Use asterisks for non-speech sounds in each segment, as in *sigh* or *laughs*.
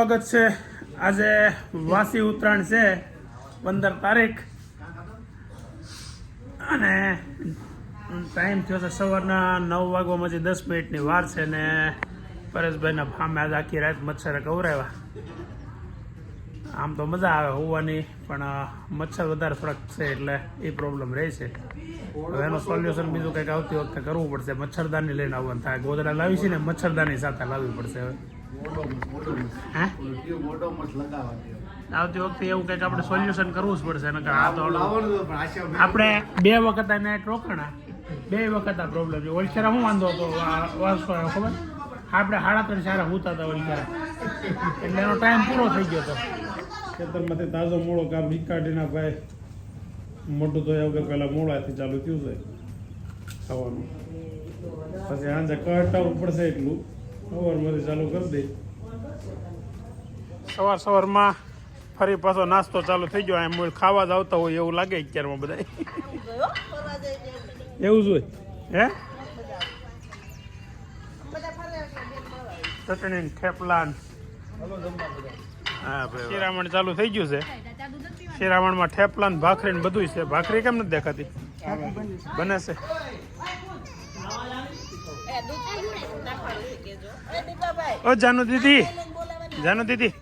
સ્વાગત છે. આજે વાસી ઉત્તરાયણ છે, પંદર તારીખ. અને ટાઈમ થયો છે સવારના નવ વાગવામાં હજી દસ મિનિટની વાર છે ને પરેશભાઈના ફામે આજે આખી રાત મચ્છરે કવરાવ્યા. આમ તો મજા આવે હોવાની, પણ મચ્છર વધારે થોડાક છે એટલે એ પ્રોબ્લેમ રહે છે. હવે એનું સોલ્યુશન બીજું કંઈક આવતી વખતે કરવું પડશે. મચ્છરદાની લઈને આવવાનું થાય. ગોદડા લાવી છે ને, મચ્છરદાની સાથે લાવવી પડશે હવે. આવતી વખતે એવું કંઈક આપણે સોલ્યુશન કરવું જ પડશે નકર આ તો આપણે બે વખત એને રોકાણા. બે વખત આ પ્રોબ્લેમ છે. ઓલખેરા શું વાંધો હતો? ખબર? આપણે સાડા ત્રણ સારા હુતા હતા ઓલખેરા એટલે એનો ટાઈમ પૂરો થઈ ગયો હતો. ખેતરમાંથી તાજો મોળો કામ નીકાળીના ભાઈ મોટું તો એવું કે પહેલાં મોડાથી ચાલુ થયું છે ખાવાનું. પછી સાંજે કટાવવું પડશે એટલું. સવારમાંથી ચાલુ કરી દે. સવાર સવારમાં ફરી પાછો નાસ્તો ચાલુ થઈ ગયો. એમ ખાવા જ આવતા હોય એવું લાગે અત્યારમાં બધા એવું જ હોય. હે? ચટણી થેપલા હા ભાઈ શિરામણ ચાલુ થઈ ગયું છે. શિરામણમાં થેપલા ભાખરી ને બધું છે. ભાખરી કેમ નથી દેખાતી? બને છે. ઓ જાનુ દીદી. જાનુ દીદી.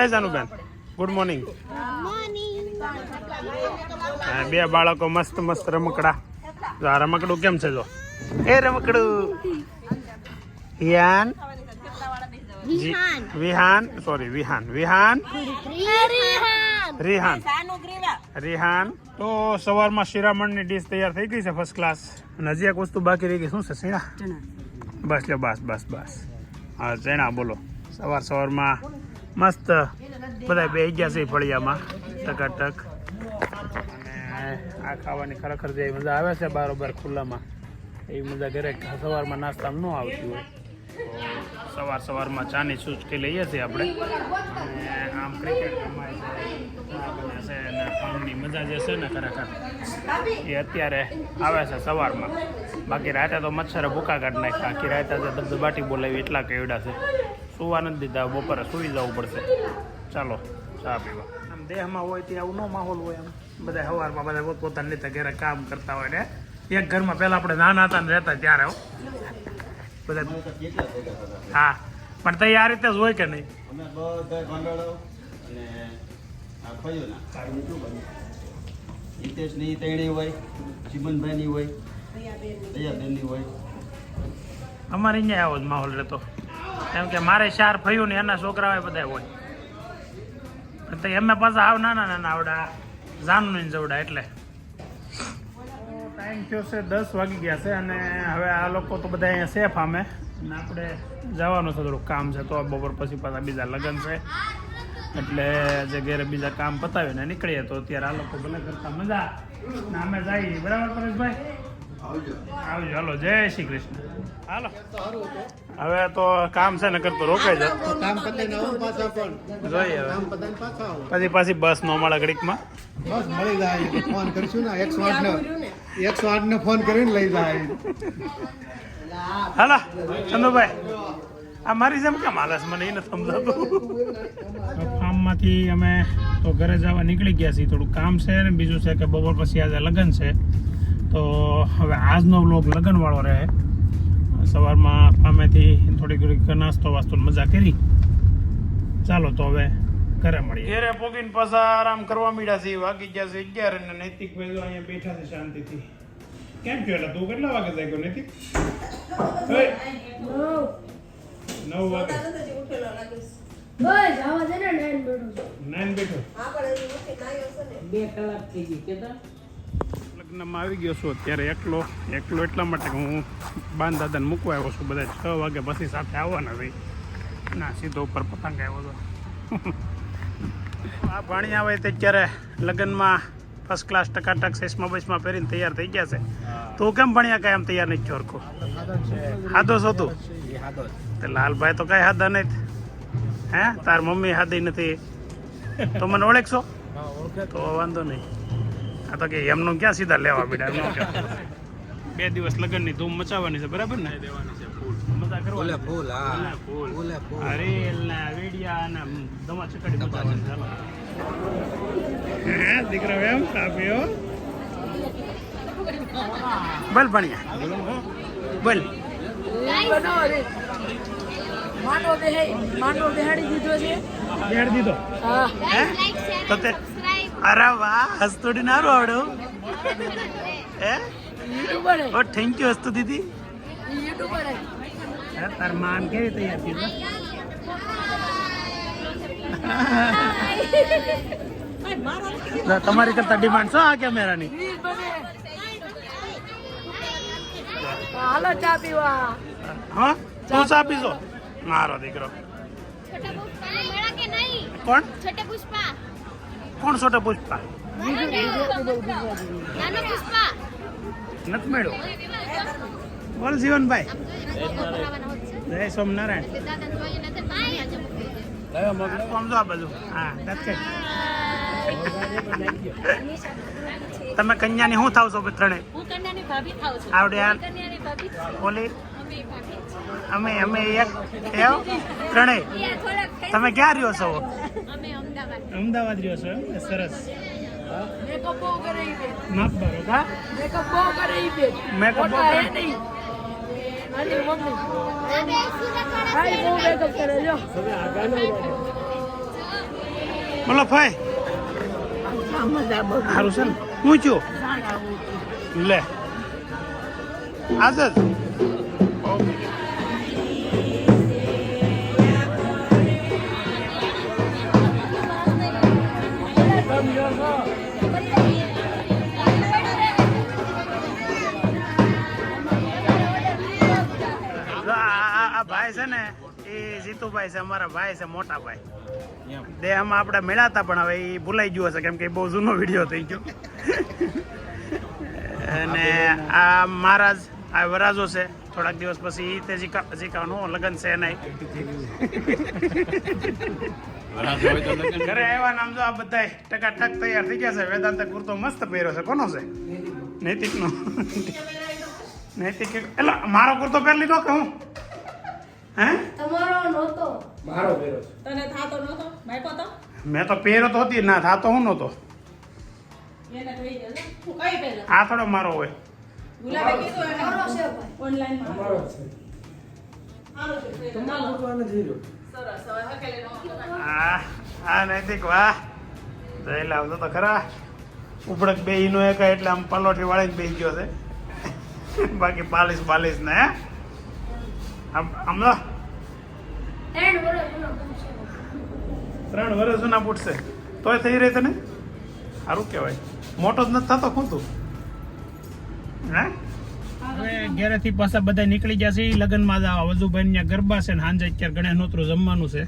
એ જાનુ બેન. ગુડ મોર્નિંગ હા, બે બાળકો મસ્ત મસ્ત રમકડા. જો આ રમકડું કેમ છે જો? એ રમકડું. હિયાન વિહાન. સોરી વિહાન. વિહાન. રિહાન. રિહાન. તો સવારમાં શિરામણની ડીશ તૈયાર થઈ ગઈ છે ફર્સ્ટ ક્લાસ અને હજી એક વસ્તુ બાકી રહી ગઈ. શું છે શીણા બસ લ્યો, બસ બસ બસ. હા જણા બોલો. સવાર સવારમાં મસ્ત બધા બે ગયા છે ફળિયામાં, ટકાટક. અને આ ખાવાની ખરેખર જે મજા આવે છે બારોબાર ખુલ્લામાં, એ મજા ઘરે સવારમાં નાસ્તામાં ન આવતી હોય. સવાર સવારમાં ચાની સૂચકી લઈએ છીએ આપણે. અને આમ ક્રિકેટ રમાય છે. આમની મજા જે છે ને ખરેખર એ અત્યારે આવે છે સવારમાં. બાકી રાતે તો મચ્છરે ભૂકા કાઢ નાખ્યા. આખી રાતે તો ધબધબાટી બોલાવી એટલા કેવડા છે. સુવા નથી દીધા બપોરે સુઈ જવું પડશે. ચાલો ચા પીવા. આમ દેહમાં હોય ત્યાં આવું ન માહોલ હોય એમ. બધા સવારમાં બધા પોતપોતાની રીતે ઘરે કામ કરતા હોય ને. એક ઘરમાં પહેલાં આપણે નાના હતા ને રહેતા ત્યારે હો. બધા હા પણ તૈયાર રીતે જ હોય કે નહીં? મંડળો અને આ હિતેશની તેડી હોય ચિમનભાઈની હોય દયાબેનની હોય. અમારે અહીંયા આવો જ માહોલ રહેતો. કેમ કે મારે ચાર ફયું ને એના છોકરાઓ બધા હોય. તો એમને પાછા આવ નાના નાના આવડા જાનું ને જવડા એટલે. ટાઈમ થયો છે દસ વાગી ગયા છે અને હવે આ લોકો તો બધા અહીંયા સેફ આમે. અને આપણે જવાનું છે થોડુંક કામ છે તો બપોર પછી પાછા બીજા લગ્ન છે. એટલે જે ઘેરે બીજા કામ પતાવીને નીકળીએ તો અત્યારે આ લોકો ભલે કરતા મજા ને અમે જઈએ બરાબર પરેશભાઈ? આવજો. હાલો જય શ્રી કૃષ્ણ. હાલો. હવે તો કામ છે ને કરતો રોકાઈ જાય કામ જોઈએ હવે. કામ પતાઈને પાછા આવો. પછી પાછી બસ નો મળે ઘડીકમાં. બસ મળી જાય. ફોન કરશું ને એકસો આઠ ને એકસો આઠ ને? ફોન કરીને લઈ જાય. હાલો ચંદુભાઈ. આ મારી જેમ કેમ હાલે છે? મને એ નથી સમજાતું. ફાર્મમાંથી અમે તો ઘરે જવા નીકળી ગયા છીએ. થોડું કામ છે ને બીજું છે કે બપોર પછી આજે લગ્ન છે. તો હવે આજનો બ્લોગ લગ્નવાળો રહે. સવારમાં પામેથી થોડી થોડીક નાસ્તો વાસ્તો મજા કરી. ચાલો તો હવે ઘરે મળીએ. ઘેરે પોગીને પાછા આરામ કરવા મળ્યા છે. વાગી ગયા છે અગિયાર અને નૈતિક ભાઈ અહીંયા બેઠા છે શાંતિથી. કેમ થયો એટલે? તું કેટલા વાગે જાય નૈતિક? નવ વાગે. બસ આવા છે ને નાઈન બેઠો નાઈન બેઠો. બે કલાક થઈ ગઈ કેતા? લગ્નમાં આવી ગયો છું અત્યારે એકલો. એકલો એટલા માટે કે હું બાન દાદાને મૂકવા આવ્યો છું બધા છ વાગે પછી સાથે આવવાના છે. ના સીધો ઉપર પતંગ આવ્યો હતો. આ ભાણી આવે તે અત્યારે લગ્નમાં ફર્સ્ટ ક્લાસ ટકાટક સેસમાં બસમાં પહેરીને તૈયાર થઈ ગયા છે. તો કેમ ભણ્યા કાંઈ આમ તૈયાર નહીં ચોરખો હાદો છો. તું તે લાલભાઈ તો કાંઈ હાદા નહીં હે? તાર મમ્મી હાદી નથી. તો મને ઓળખશો? તો. વાંધો નહીં. આ તો કે એમનું ક્યાં સીધા લેવા બેટા બે દિવસ લગ્નની ધૂમ મચાવવાની છે બરાબર ને? દેવાની છે ફૂલ. મજા બધા કરવા ફૂલ હા. ફૂલ. રીલ ને વિડિયા દમા ચકડી બતાવવાની ચાલો હે દીકરો એમ? કાપ્યો બોલ ભણ્યા. બોલ. માંડવો બેહે માંડવો બેહાડી દીધો છે. દીધો? હા. તો તે અરે વાહ હસ્તોડી નારું આવડ્યું હે? યુટ્યુબર હે ઓ થેન્ક યુ હસ્તુ દીદી. યુટ્યુબર હે હે તાર માન કેવી તૈયાર તમારી કરતા ડિમાન્ડ શું આ કેમેરાની? હાલો ચા પીવા. હા? તું ચા પીશો? મારો દીકરો. કોણ? કોણ છોટા પુષ્પા? નથી મેળો બોલ જીવનભાઈ. જય સોમનારાયણ. સમજો આ બાજુ. હા તમે કન્યાની શું થાવ છો ત્રણે આવડે ઓલી અમે અમે એક એવ ત્રણેય. તમે ક્યાં રહ્યો છો? અમદાવાદ. અમદાવાદ રહ્યો છો એમ? સરસ. બહુ કરે માફ ભરો કા મેકઅપ બહુ કરે ઈ બહુ કરે? નહીં. મમ્મી. હા બહુ મેકઅપ કરે લ્યો. બોલો ભાઈ. સારું છે ને? હું છું લે. આજ જીતુભાઈ છે અમારા ભાઈ છે મોટા ભાઈ. દેહમાં આપણે મેળાતા પણ હવે એ ભૂલાઈ ગયો હશે કેમ કે એ બહુ જૂનો વીડિયો થઈ ગયો. અને આ મહારાજ આ વરાજો છે થોડાક દિવસ પછી ઈ તે જીકા લગ્ન છે નહીં ઘરે આવ્યા નામ જો આ બધા ટકા ટક તૈયાર થઈ ગયા છે. વેદાંત કુર્તો મસ્ત પહેર્યો છે. કોનો છે? નૈતિકનો. નૈતિક એટલે મારો કુર્તો પહેરી લીધો કે હું? હે? તમારો નહોતો. તને થાતો નહોતો? માયકો તો? મેં તો પહેરો તો હતી ના થાતો હું નહોતો. એને જોઈ જશે હું કઈ પહેલા આ થોડો મારો હોય. ગુલાબે કીધું એને? તમારો છે ભાઈ. ઓનલાઈનમાં. સારું છે. સરસ હવે હકેલે નો આ આ નૈતિક વાહ. જઈ લાવતો તો ખરા. ઉપડક બે ઈનો એક એટલે આમ પલોઠી વાળીને બેસી ગયો છે. બાકી પાલીસ પાલીસ ને હે. આમ આમ ત્રણ વર્ષ જૂનો પૂછશે તોય થઈ રહી તને? સારું કહેવાય. મોટો જ નથી થતો શું તું હે? હવે ઘેરેથી પાછા બધા નીકળી ગયા છે ઈ લગ્નમાં જ વજુભાઈ ત્યાં ગરબા છે ને સાંજે અત્યારે ગણેશ નોતરું જમવાનું છે.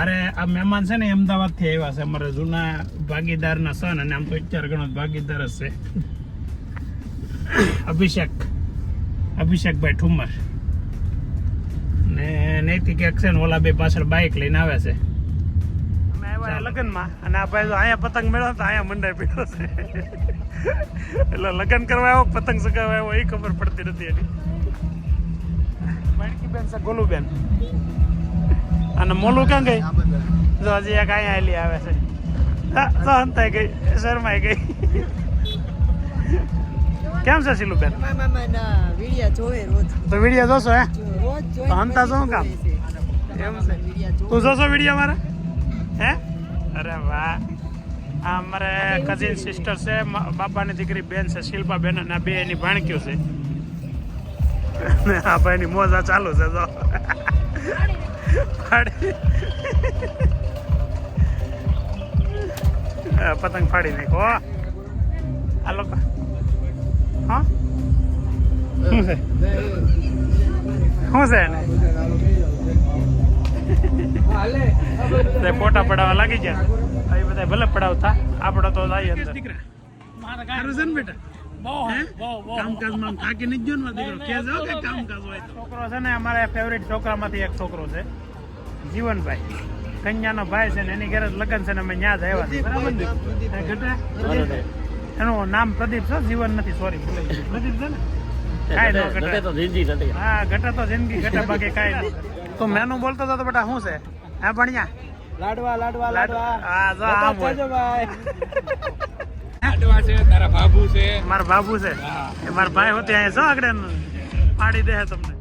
અરે આ મહેમાન છે ને અમદાવાદથી આવ્યા છે અમારા જૂના ભાગીદારના સન અને આમ તો અત્યારે ઘણો ભાગીદાર જ છે. અભિષેક. અભિષેકભાઈ ઠુમર. ને નૈતિક એક ઓલા બે પાછળ બાઇક લઈને આવે છે. આવ્યા લગ્નમાં અને આ ભાઈ અહીંયા પતંગ મેળવ્યો તો અહીંયા મંડાઈ પીડ્યો એટલે લગ્ન કરવા આવ્યો, પતંગ આવ્યો, એ ખબર પડતી નથી એની. માણકી બેન છે, ગોલુબેન. અને મોલું ક્યાં ગઈ? જો હજી એક અહીંયા આલી આવે છે. હંતાઈ ગઈ, શરમાઈ ગઈ. કેમ છે વિડિયા તો વીડિયો જોશો હે? તો હંતા શું કામ? એમ છે. તું જોશો વીડિયો મારા? હે? અરે વાહ. આ અમારે કઝિન સિસ્ટર છે. બાપાની દીકરી બેન છે શિલ્પા બેન અને બે એની ભાણક્યું છે. આ ભાઈની મોજા ચાલુ છે તો પતંગ ફાડી નાખો. આ લોકો હા? શું છે? શું છે એને? ફોટા પડાવવા લાગી ગયા? એ બધા ભલે પડાવતા આપડે તો જાય અંદર. સારું બેટા? કામકાજમાં થાકી નથી ગયો ને દીકરો કે જાઓ કે કામકાજ હોય છોકરો છે ને અમારા ફેવરેટ છોકરામાંથી એક છોકરો છે. જીવનભાઈ. કન્યાનો ભાઈ છે ને એની ઘરે લગ્ન છે ને અમે ન્યા જ આવ્યા છે બરાબર ને? ઘટા? એનું નામ પ્રદીપ છે જીવન નથી સોરી પ્રદીપ છે ને? તો જિંદગી હા ઘટે તો જિંદગી ઘટે બાકી કાંઈ નહીં તો મેનુ બોલતો હતો તો બેટા શું છે? હા ભણ્યા? લાડવા લાડવા લાડવા. હા જો આમ હોય. ભાઈ. લાડવા છે તારા બાબુ છે. મારા બાબુ છે? એ મારા ભાઈ હોતે અહીંયા જો આગળ પાડી દે તમને.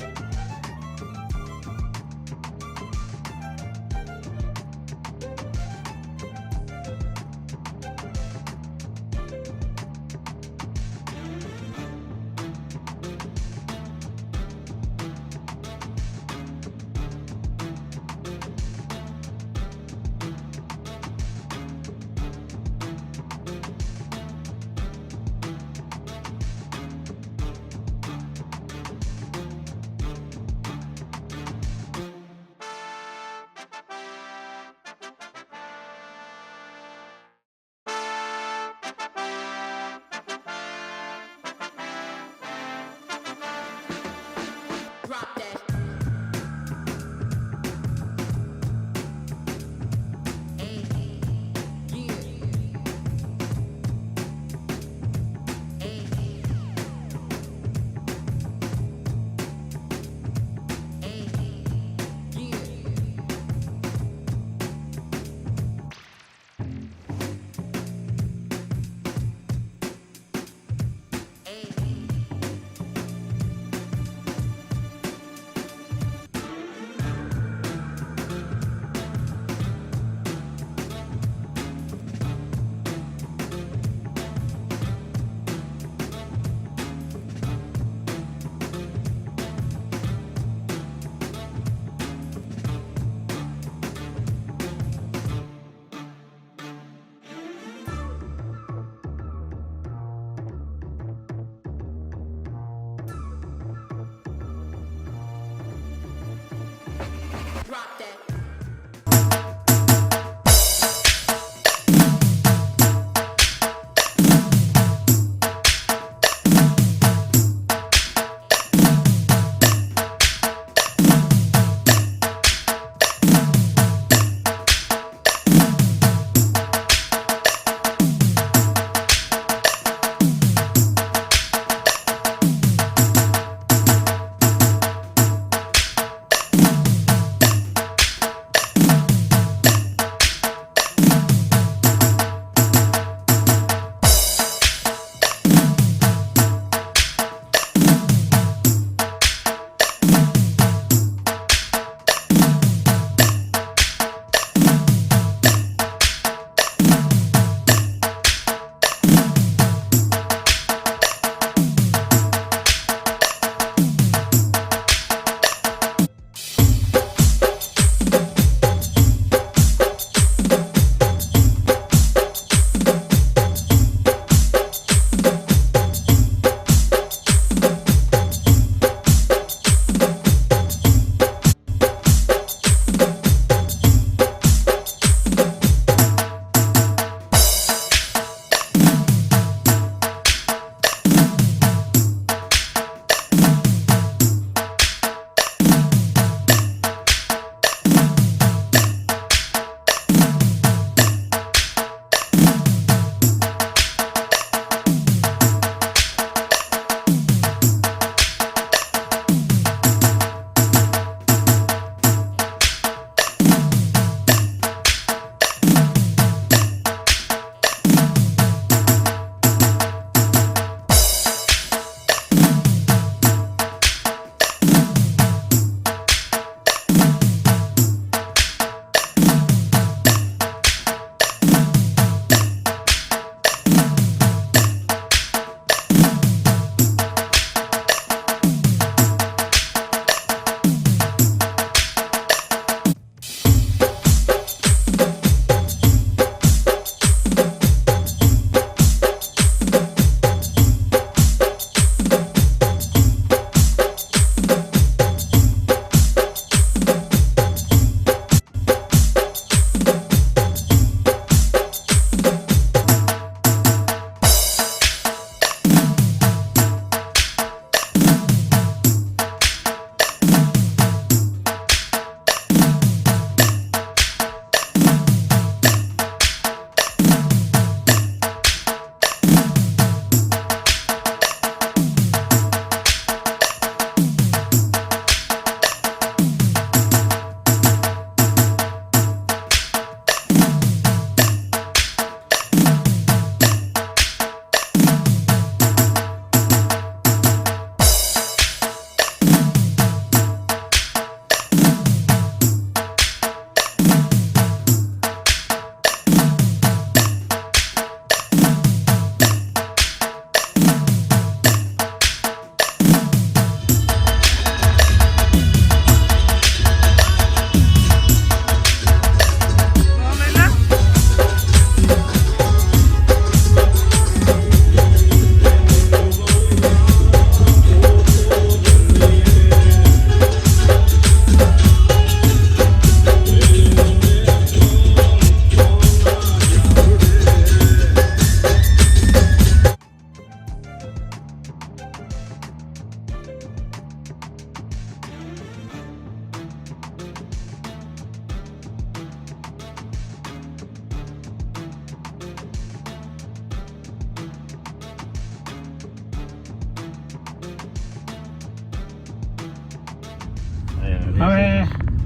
હવે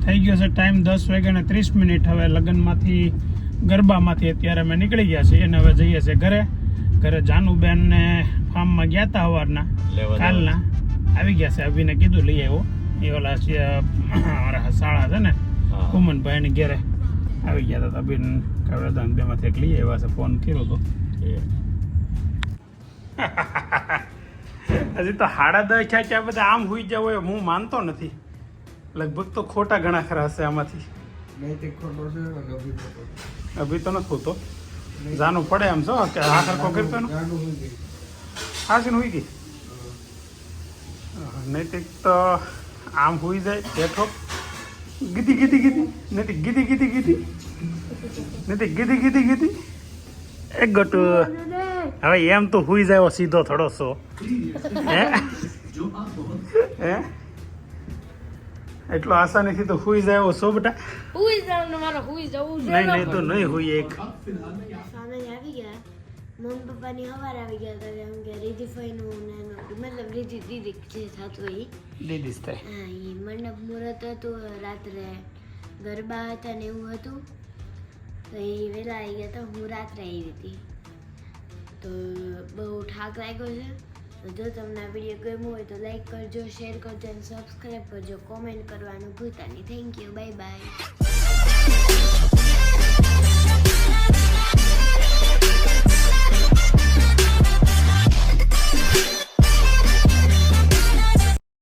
થઈ ગયો છે ટાઈમ દસ વાગ્યાને ત્રીસ મિનિટ. હવે લગ્નમાંથી ગરબામાંથી અત્યારે અમે નીકળી ગયા છીએ અને હવે જઈએ છીએ ઘરે. ઘરે જાનુબેન ને ફાર્મમાં ગયા હતા સવારના કાલના. આવી ગયા છે. અભિને કીધું લઈ આવ્યો એ ઓલા શાળા છે ને. કુમનભાઈ ની ઘરે. આવી ગયા હતા અભિન કાવડાદાન બે માંથી એક લઈ આવ્યા છે. ફોન કર્યો હતો *laughs* હજી તો હાડા દસ થયા બધા આમ હુઈ જાવ હું માનતો નથી. લગભગ તો ખોટા ઘણા ખરા હશે આમાંથી. નૈતિક ખોટો છે અને અભી ખોટો છે. અભી તો નથી હોતો. જાનું પડે એમ છો કે આ એનો જાનું હું ગઈ. હાસીને હુઈ ગઈ નૈતિક તો આમ હુઈ જાય બેઠો. ગીધી ગીધી ગીધી. નથી ગીધી ગીધી ગીધી. નથી ગીધી ગીધી ગીધી. એક ગટુ. હવે એમ તો હુઈ જાય સીધો થોડો સો. *laughs* હે? હે? એટલો આસાનીથી તો હુઈ જાય એવો સો બેટા? હુઈ જાવ ને મારો હુઈ જવું છે નહીં નહીં તો નહીં હુઈ એક. સામે આવી ગયા. મમ્મી પપ્પાની હવાર આવી ગયા ત્યારે એમ કે રીધી ને એનું મતલબ રીધી દીદી જે થતું ઈ. દીદીસ થાય. હા એ મંડપ મુહૂર્ત હતું રાત્રે ગરબા હતા ને એવું હતું. તો એ વહેલા આવી ગયા હતા હું રાત્રે આવી હતી. તો બહુ ઠાક લાગ્યો છે. તો જો તમને આ વીડિયો ગમ્યો હોય તો લાઈક કરજો શેર કરજો અને સબસ્ક્રાઈબ કરજો. કોમેન્ટ કરવાનું ભૂલતા નહીં. Thank you bye bye